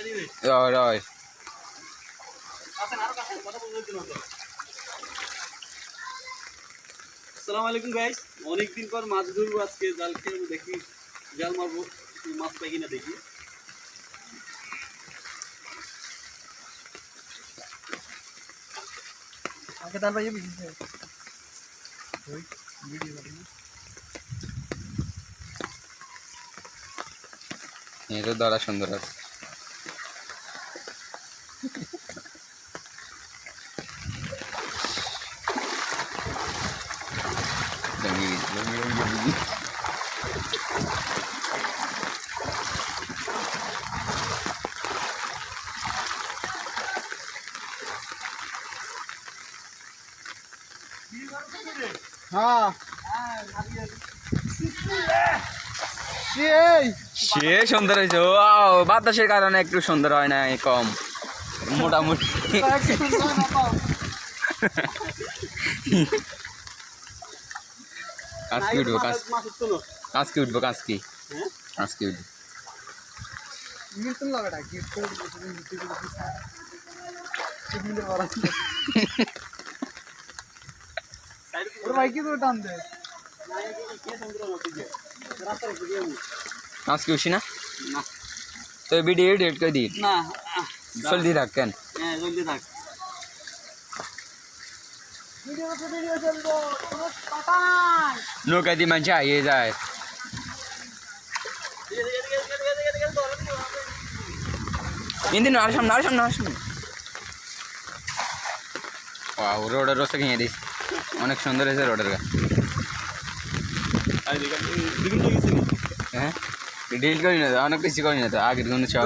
রয় রয় আসসালামু আলাইকুম গাইস অনেকদিন পর মাছ ধরবো আজকে জাল খেয়ে দেখি জাল মারবো মাছ পাই কিনা দেখি। আগে তার ভাই বুঝিছে ভিডিও এটা ধরা সুন্দর আছে। সে সুন্দর হয়েছে। ও বাতাসের কারণে একটু সুন্দর হয় না কম। মোটামুটি আজকে উঠবো কাজ মাছ উঠতো না আজকে উঠবো আজকে হ্যাঁ আজকে উঠবো মিলতুন লাগাটা গিফট করে দিতে দিতে দিতে ঠিক মিলে বলা ওর ভাই কি তো টান দে আজকে উঠছি না না তো ভিডিও এডিট করে দিই না জলদি থাক কেন হ্যাঁ জলদি থাক ভিডিও তো ভিডিও চলবো কোনো পাঠান নৌকা দিয়ে মানুষ আইয়ে যায় ইন্দিন আর সামনে আর সামনে আর সামনে ওয়াও রোডের রাস্তা কিনে দিস অনেক সুন্দর হয়েছে রোডের গা হ্যাঁ ডিল করি না তো, অনেক কিছু করি না তো আগের কোনো সব